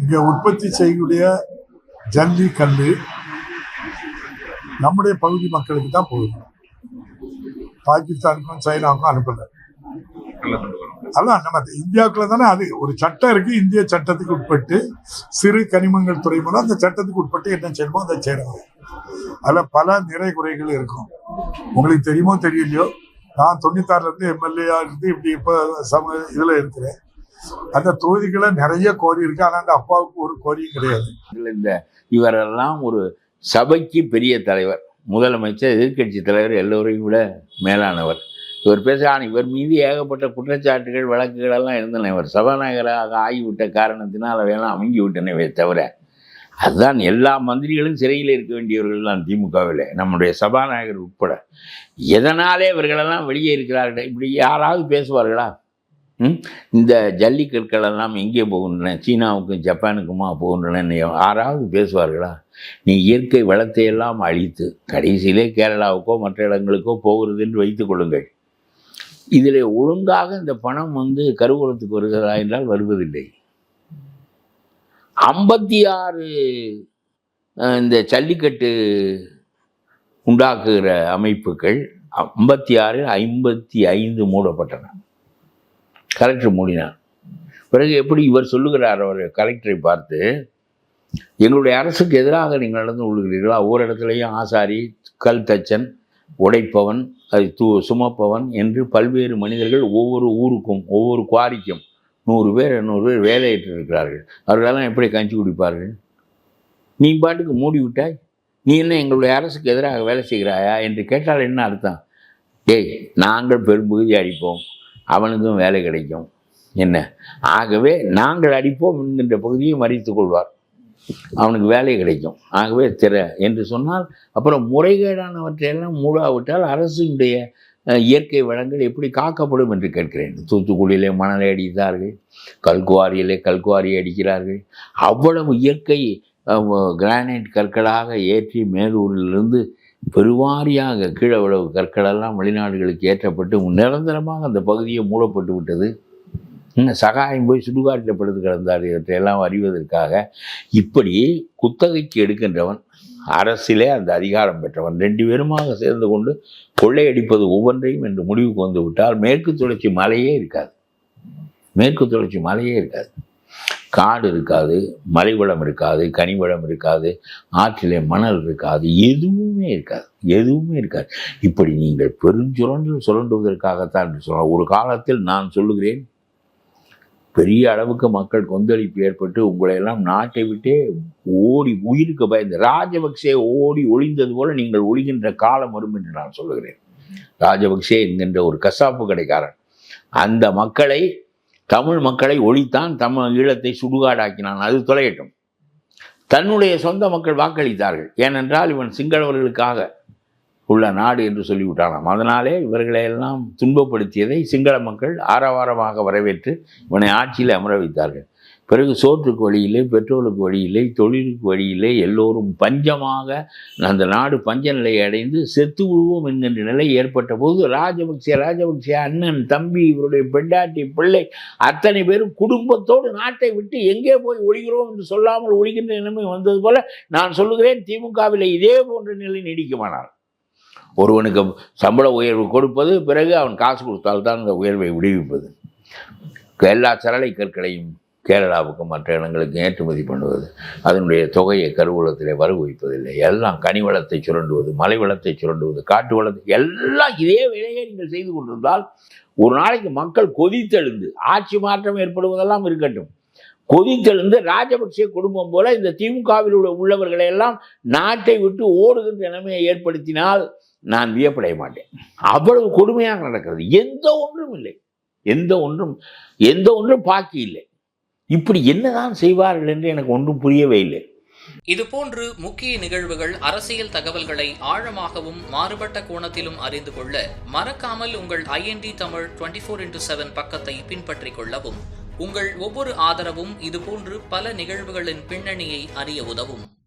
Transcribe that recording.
இங்கே உற்பத்தி செய்யக்கூடிய ஜல்லி கல் நம்முடைய பகுதி மக்களுக்கு தான் போகுது பாகிஸ்தானுக்கும் சைனாவுக்கும் அனுப்பல. அதான் நம்ம இந்தியாவுக்குள்ள தானே அது ஒரு சட்டம் இருக்கு. இந்திய சட்டத்துக்கு உட்பட்டு சிறு கனிமங்கள் துறை மூலம் அந்த சட்டத்துக்கு உட்பட்டு என்ன செய்யணுமோ அதை செய்யணும் அதில் பல நிறை குறைகள் இருக்கும். உங்களுக்கு தெரியுமோ தெரியலையோ? நான் தொண்ணூத்தாறுல இருந்து எம்எல்ஏ இருந்து இப்படி இப்போ சம இதில் இருக்கிறேன். அந்த தொகுதிகளை நிறைய கோரி இருக்கு. ஆனா அந்த அப்பாவுக்கு ஒரு கோரியும் கிடையாது. இந்த இவரெல்லாம் ஒரு சபைக்கு பெரிய தலைவர். முதலமைச்சர் எதிர்க்கட்சி தலைவர் எல்லோரையும் விட மேலானவர். இவர் பேச ஆனால் இவர் மீது ஏகப்பட்ட குற்றச்சாட்டுகள் வழக்குகள் எல்லாம் இருந்தன. இவர் சபாநாயகராக ஆகிவிட்ட காரணத்தினால் அவையெல்லாம் அமைங்கி விட்டனவே தவிர அதுதான் எல்லா மந்திரிகளும் சிறையில் இருக்க வேண்டியவர்கள் தான் திமுகவில். நம்முடைய சபாநாயகர் உட்பட. எதனாலே இவர்களெல்லாம் வெளியே இருக்கிறார்கள்? இப்படி யாராவது பேசுவார்களா? இந்த ஜல்லிக்கற்கள் எல்லாம் எங்கே போகின்றன? சீனாவுக்கும் ஜப்பானுக்குமா போகின்றன யாராவது பேசுவார்களா? நீ இயற்கை வளத்தையெல்லாம் அழித்து கடைசியிலே கேரளாவுக்கோ மற்ற இடங்களுக்கோ போகிறது என்று வைத்துக் கொள்ளுங்கள். இதில் ஒழுங்காக இந்த பணம் வந்து கருவூலத்துக்கு வருகிறதா என்றால் வருவதில்லை. ஐம்பத்தி ஆறு இந்த ஜல்லிக்கட்டு உண்டாக்குகிற அமைப்புகள் ஐம்பத்தி ஆறு ஐம்பத்தி ஐந்து மூடப்பட்டன. கலெக்டர் மூடினார். பிறகு எப்படி இவர் சொல்லுகிறார் அவர் கலெக்டரை பார்த்து எங்களுடைய அரசுக்கு எதிராக நீங்கள் நடந்து கொள்கிறீர்களா? ஒவ்வொரு இடத்துலையும் ஆசாரி கல் தச்சன் உடைப்பவன் அது தூ சுமப்பவன் என்று பல்வேறு மனிதர்கள் ஒவ்வொரு ஊருக்கும் ஒவ்வொரு குவாரிக்கும் நூறு பேர் நூறு பேர் வேலையிட்டு இருக்கிறார்கள் அவர்களெல்லாம் எப்படி கஞ்சி குடிப்பார்கள்? நீ பாட்டுக்கு மூடி விட்டாய்? நீ என்ன எங்களுடைய அரசுக்கு எதிராக வேலை செய்கிறாயா? என்று கேட்டால் என்ன அர்த்தம்? ஏய் நாங்கள் பெரும்பகுதி அடிப்போம். அவனுக்கும் வேலை கிடைக்கும். என்ன? ஆகவே நாங்கள் அடிப்போம் என்கின்ற பகுதியை மறித்து கொள்வார். அவனுக்கு வேலை கிடைக்கும். ஆகவே திற என்று சொன்னால் அப்புறம் முறைகேடானவற்றையெல்லாம் மூடாவிட்டால் அரசினுடைய இயற்கை வளங்கள் எப்படி காக்கப்படும் என்று கேட்கிறேன். தூத்துக்குடியிலே மணலை அடித்தார்கள் கல்குவாரியிலே கல்குவாரி அடிக்கிறார்கள். அவ்வளவு இயற்கை கிரானைட் கற்களாக ஏற்றி மேலூரிலிருந்து பெருவாரியாக கீழே உழவு கற்களெல்லாம் வெளிநாடுகளுக்கு ஏற்றப்பட்டு நிரந்தரமாக அந்த பகுதியை மூடப்பட்டு விட்டது. இன்னும் சகாயம் போய் சுடுகாட்டில் படுத்து கிடந்தார் இவற்றையெல்லாம் அறிவதற்காக. இப்படி குத்தகைக்கு எடுக்கின்றவன் அரசிலே அந்த அதிகாரம் பெற்றவன் ரெண்டு பேருமாக சேர்ந்து கொண்டு கொள்ளையடிப்பது ஒவ்வொன்றையும் என்று முடிவுக்கு வந்து விட்டால் மேற்கு தொடர்ச்சி மலையே இருக்காது. மேற்கு தொடர்ச்சி மலையே இருக்காது. காடு இருக்காது மலைவளம் இருக்காது கனிவளம் இருக்காது ஆற்றிலே மணல் இருக்காது எதுவுமே இருக்காது எதுவுமே இருக்காது. இப்படி நீங்கள் பெருஞ்சுரண்டில் சுரண்டுவதற்காகத்தான் என்று சொல்லலாம். ஒரு காலத்தில் நான் சொல்லுகிறேன் பெரிய அளவுக்கு மக்கள் கொந்தளிப்பு ஏற்பட்டு உங்களையெல்லாம் நாட்டை விட்டே ஓடி உயிருக்கு பயந்து ராஜபக்சே ஓடி ஒளிந்தது போல நீங்கள் ஒளிகின்ற காலம் வரும் என்று நான் சொல்லுகிறேன். ராஜபக்சே என்கின்ற ஒரு கசாப்பு கடைக்காரன் அந்த மக்களை தமிழ் மக்களை ஒழித்தான் தமிழ் ஈழத்தை சுடுகாடாக்கினான். அது தொலையட்டும். தன்னுடைய சொந்த மக்கள் வாக்களித்தார்கள். ஏனென்றால் இவன் சிங்களவர்களுக்காக உள்ள நாடு என்று சொல்லிவிட்டானாம். அதனாலே இவர்களை எல்லாம் துன்பப்படுத்தியதை சிங்கள மக்கள் ஆரவாரமாக வரவேற்று இவனை ஆட்சியில் அமர வைத்தார்கள். பிறகு சோற்றுக்கு வழியிலே பெட்ரோலுக்கு வழி தொழிலுக்கு வழியிலே எல்லோரும் பஞ்சமாக அந்த நாடு பஞ்ச நிலையை அடைந்து செத்து விழுவோம் என்கின்ற நிலை ஏற்பட்ட போது ராஜபக்சே ராஜபக்சே அண்ணன் தம்பி இவருடைய பெண்டாட்டி பிள்ளை அத்தனை பேரும் குடும்பத்தோடு நாட்டை விட்டு எங்கே போய் ஒழிகிறோம் என்று சொல்லாமல் ஒழிகின்ற நிலைமை வந்தது போல நான் சொல்லுகிறேன் திமுகவில் இதே போன்ற நிலை நீடிக்குமானால். ஒருவனுக்கு சம்பள உயர்வு கொடுப்பது பிறகு அவன் காசு கொடுத்தால்தான் அந்த உயர்வை விடுவிப்பது. எல்லா சரளை கற்களையும் கேரளாவுக்கும் மற்ற இடங்களுக்கு ஏற்றுமதி பண்ணுவது அதனுடைய தொகையை கருவூலத்திலே வரவு வைப்பதில்லை எல்லாம் கனி வளத்தை சுரண்டுவது மலை வளத்தை சுரண்டுவது காட்டு வளத்தை எல்லாம் இதே வேலையை நீங்கள் செய்து கொண்டிருந்தால் ஒரு நாளைக்கு மக்கள் கொதித்தெழுந்து ஆட்சி மாற்றம் ஏற்படுவதெல்லாம் இருக்கட்டும். கொதித்தெழுந்து ராஜபக்சே குடும்பம் போல இந்த திமுகவில் உள்ள உள்ளவர்களை எல்லாம் நாட்டை விட்டு ஓடுகின்ற நிலைமையை ஏற்படுத்தினால் நான் வியப்படைய மாட்டேன். அவ்வளவு கொடுமையாக நடக்கிறது. எந்த ஒன்றும் இல்லை. எந்த ஒன்றும் எந்த ஒன்றும் பாக்கி இல்லை. இப்படி என்னதான் செய்வார்கள் என்று எனக்கு ஒன்றும் புரியவே இல்லை. இதுபோன்று முக்கிய நிகழ்வுகள் அரசியல் தகவல்களை ஆழமாகவும் மாறுபட்ட கோணத்திலும் அறிந்து கொள்ள மறக்காமல் உங்கள் IND Tamil twenty four into seven பக்கத்தை பின்பற்றிக் கொள்ளவும் உங்கள் ஒவ்வொரு ஆதரவும் இதுபோன்று பல நிகழ்வுகளின் பின்னணியை அறிய உதவும்.